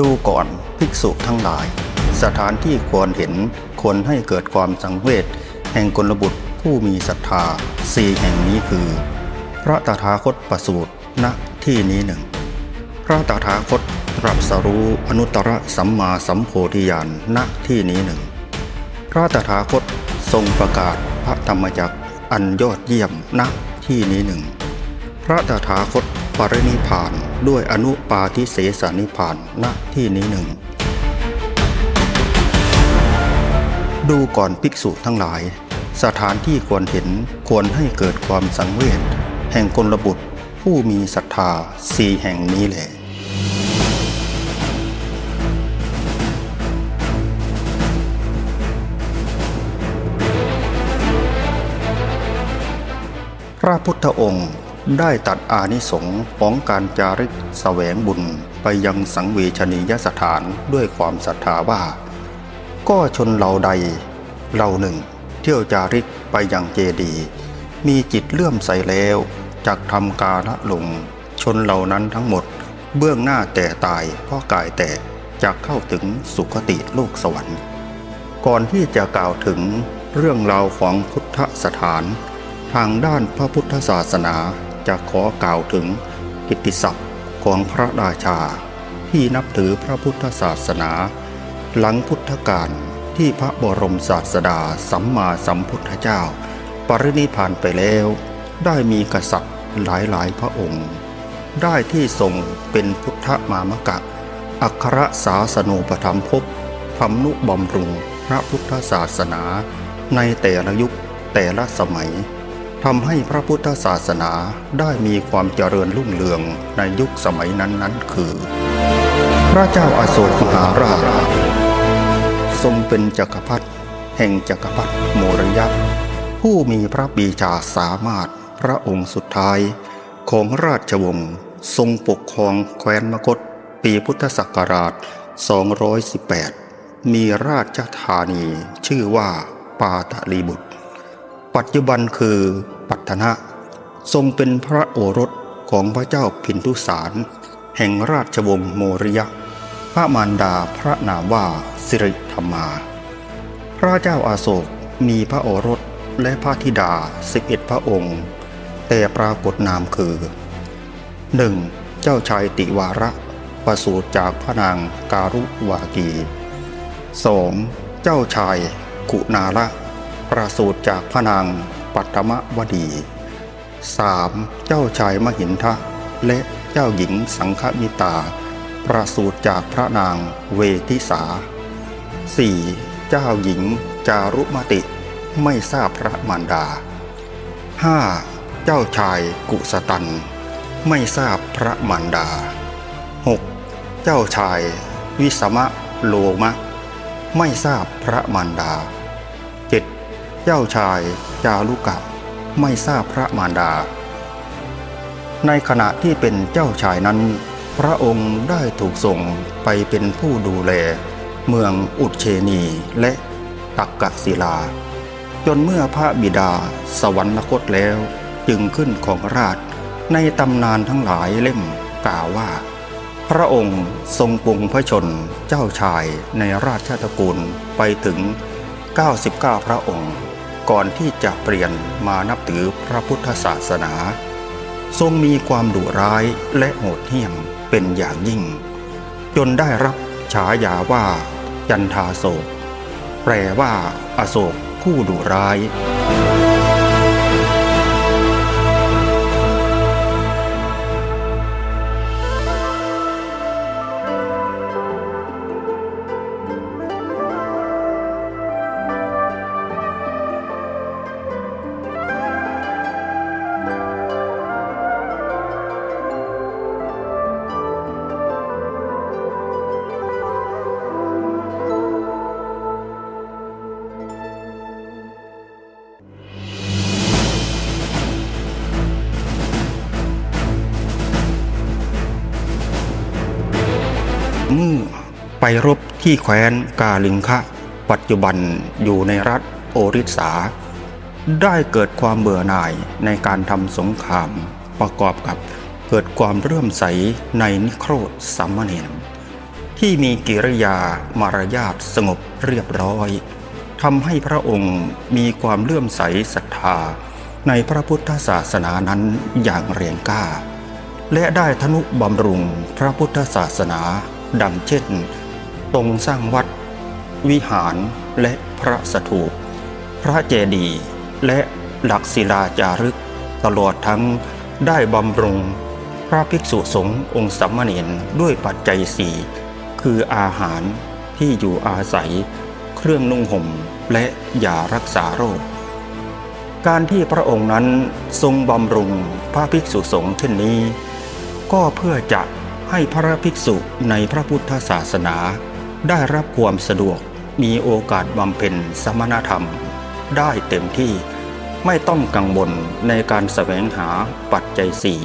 ดูก่อนภิกษุทั้งหลาย สถานที่ควรเห็นควรให้เกิดความสังเวชแห่งกลบุตรผู้มีศรัทธาสี่แห่งนี้คือ พระตถาคตประสูตรณที่นี้หนึ่ง พระตถาคตตรัสรู้อนุตตรสัมมาสัมโพธิญาณณที่นี้หนึ่ง พระตถาคตทรงประกาศพระธรรมจักรอันยอดเยี่ยมณที่นี้หนึ่ง พระตถาคตปรินิพาน ด้วยอนุปาทิเสสนิพานณที่นี้หนึ่ง ดูก่อนภิกษุทั้งหลาย สถานที่ควรเห็นควรให้เกิดความสังเวชแห่งกลบุตรผู้มีศรัทธาสี่แห่งนี้แหละพระพุทธองค์ ได้ตัดอานิสงส์ของการจาริกแสวงบุญไปยังสังเวชนียสถานด้วยความศรัทธาว่า ก็ชนเหล่าใดเหล่าหนึ่ง เที่ยวจาริกไปยังเจดี มีจิตเลื่อมใสแล้วจากทำกาละลง ชนเหล่านั้นทั้งหมด เบื้องหน้าแต่ตายเพราะกายแตกจากเข้าถึงสุคติโลกสวรรค์ ก่อนที่จะกล่าวถึงเรื่องราวของพุทธสถาน ทางด้านพระพุทธศาสนา จะขอกล่าวถึงกิตติศัพท์ของพระราชา ที่นับถือพระพุทธศาสนา หลังพุทธกาลที่พระบรมศาสดาสัมมาสัมพุทธเจ้า ปรินิพานไปแล้ว ได้มีกษัตริย์หลายๆ พระองค์ ได้ที่ทรงเป็นพุทธมามกะ อัครศาสนูปธรรมภพทำนุบำรุงพระพุทธศาสนาในแต่ละยุคแต่ละสมัย ทำให้พระพุทธศาสนาได้มีความเจริญรุ่งเรืองในยุคสมัยนั้นๆ คือ พระเจ้าอาโศกมหาราชทรงเป็นจักรพรรดิแห่งจักรพรรดิโมรยะ ผู้มีพระปีชาสามารถพระองค์สุดท้ายของราชวงศ์ทรงปกครองแคว้นมคตปีพุทธศักราช 218 มีราชธานีชื่อว่าปาตลีบุตร ปัจจุบันคือปัตนะทรงเป็นพระโอรสของพระเจ้าพินทุสาร แห่งราชวงศ์โมริยะ พระมารดาพระนามว่าสิริธรรมา พระเจ้าอาโศกมีพระโอรสและพระธิดาสิบเอ็ดพระองค์ แต่ปรากฏนามคือ 1. เจ้าชายติวาระประสูติจากพระนางการุวากี 2. เจ้าชายกุณาละ ประสูติจากพระนางปัตมวดี 3. เจ้าชายมหินทะ และเจ้าหญิงสังฆมิตา ประสูติจากพระนางเวทิสา 4. เจ้าหญิงจารุมติไม่ทราบพระมารดา 5. เจ้าชายกุสตัน ไม่ทราบพระมารดา 6. เจ้าชายวิสมะโลมะ ไม่ทราบพระมารดา เจ้าชายจารุกะไม่ทราบพระมารดา ในขณะที่เป็นเจ้าชายนั้น พระองค์ได้ถูกส่งไปเป็นผู้ดูแล เมืองอุเชนีและตักกศิลา จนเมื่อพระบิดาสวรรคตแล้วจึงขึ้นของราชในตำนานทั้งหลายเล่มกล่าวว่า พระองค์ทรงปรุงพระชนเจ้าชายในราชตระกูลไปถึง 99 พระองค์ ก่อนที่จะเปลี่ยนมานับถือพระพุทธศาสนา ทรงมีความดุร้ายและโหดเหี้ยมเป็นอย่างยิ่ง จนได้รับฉายาว่า ยันทาโศก แปลว่า อโศกผู้ดุร้าย ไปรบที่แคว้นกาลิงคะ ปัจจุบันอยู่ในรัฐโอริสา ได้เกิดความเบื่อหน่ายในการทำสงคราม ประกอบกับเกิดความเรื่อมใสในนิโครธสัมมเนรที่มีกิริยามารยาทสงบเรียบร้อยทำให้พระองค์มีความเลื่อมใสศรัทธา ในพระพุทธศาสนานั้นอย่างแรงกล้า และได้ทนุบำรุงพระพุทธศาสนา ดังเช่น ตรงสร้างวัด วิหารและพระสถูป พระเจดีย์และหลักศิลาจารึก ตลอดทั้งได้บำรุง พระภิกษุสงฆ์องค์สัมมาเนรด้วยปัจจัยสี่คืออาหารที่อยู่อาศัย เครื่องนุ่งห่มและยารักษาโรค การที่พระองค์นั้นทรงบำรุงพระภิกษุสงฆ์เช่นนี้ ก็เพื่อจะให้พระภิกษุในพระพุทธศาสนา ได้รับความสะดวกมีโอกาสบำเพ็ญสมณธรรม ได้เต็มที่ไม่ต้องกังวลในการแสวงหาปัจจัยสี่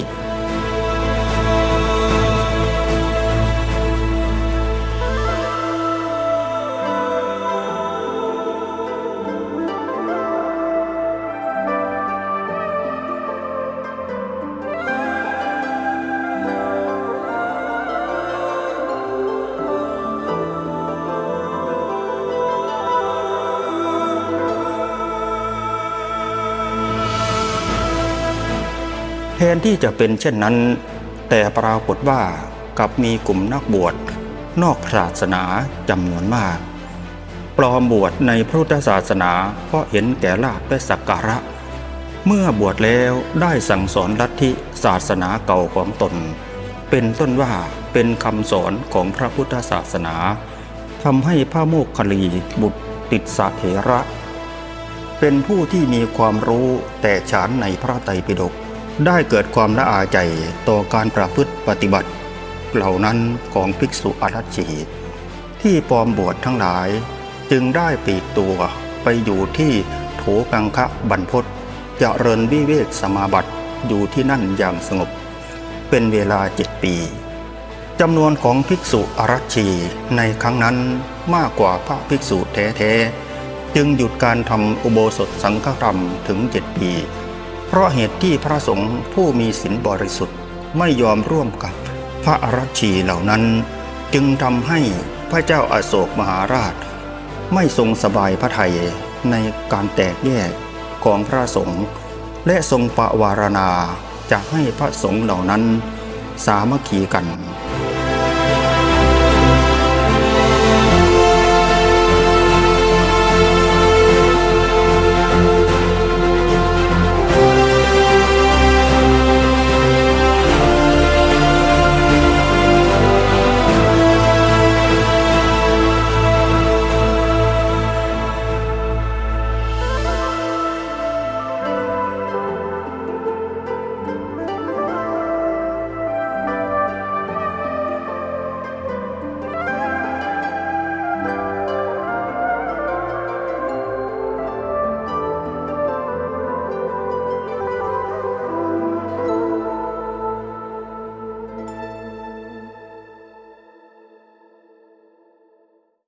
แทนที่จะเป็นเช่นนั้น แต่ปรากฏว่ากับมีกลุ่มนักบวชนอกศาสนาจำนวนมาก ปลอมบวชในพุทธศาสนาเพราะเห็นแก่ลาภและสักการะ เมื่อบวชแล้วได้สั่งสอนลัทธิศาสนาเก่าของตน เป็นต้นว่าเป็นคำสอนของพระพุทธศาสนาทำให้พระโมคคลีบุตรติดสาเถระ เป็นผู้ที่มีความรู้แต่ฉานในพระไตรปิฎก ได้เกิดความละอาใจต่อการประพฤติปฏิบัติ เหล่านั้นของภิกษุอารัชชีที่ปลอมบวชทั้งหลายจึงได้ปีกตัวไปอยู่ที่โถกังคะบรรพตเจริญวิเวกสมาบัติอยู่ที่นั่นอย่างสงบ เป็นเวลาเจ็ดปีจำนวนของภิกษุอารัชชีในครั้งนั้นมากกว่าพระภิกษุแท้ๆจึงหยุดการทำอุโบสถสังฆกรรมถึงเจ็ดปี เพราะเหตุที่พระสงฆ์ผู้มีศีลบริสุทธิ์ไม่ยอมร่วมกับพระอรชีเหล่านั้น จึงทำให้พระเจ้าอาโศกมหาราช ไม่ทรงสบายพระทัยในการแตกแยกของพระสงฆ์และทรงประวารณาจะให้พระสงฆ์เหล่านั้นสามัคคีกัน